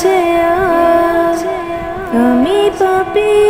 আছে আমি পাপি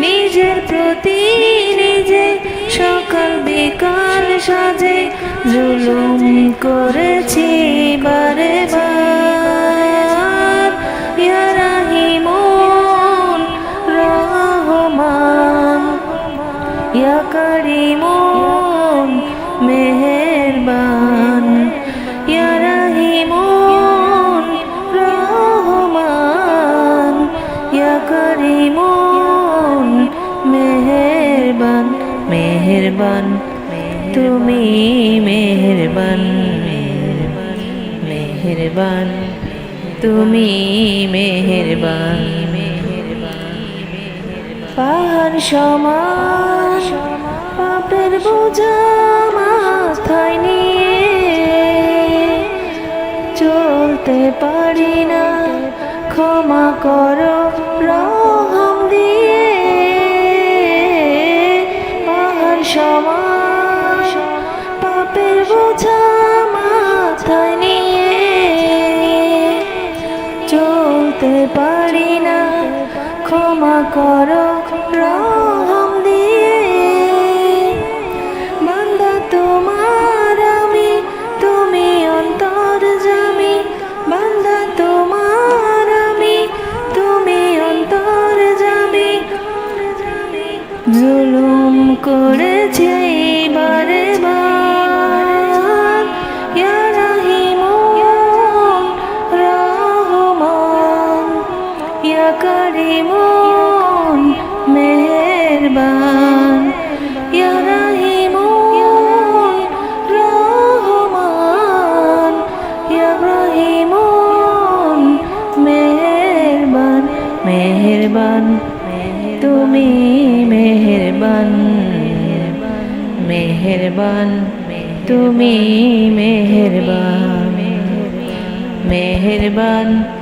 নিজের প্রতি নিজে সকাল বিকাল সাজে জুলুম করেছি বারে বার। ইয়া রাহিমুন তুমি মেহেরবান মেহেরবান। তুমি মেহেরবান। পাহাড় সমান, পাপের বোঝা মাথায় নিয়ে চলতে পারি না। ক্ষমা করো রহম বোঝা মাথায় নিয়ে চলতে পারি না। ক্ষমা করো রহম তোমার আমি, তুমি অন্তর জামি। বান্দা তোমার আমি, তুমি অন্তর জামি। জুলুম করেছে বারে বার কারিমুন মেহেরবান। ইয়া রাহিমুন, রহমান। ইয়া রাহিমুন, মেহেরবান মেহেরবান। তুমি মেহেরবান মেহেরবান। তুমি মেহেরবান মেহেরবান।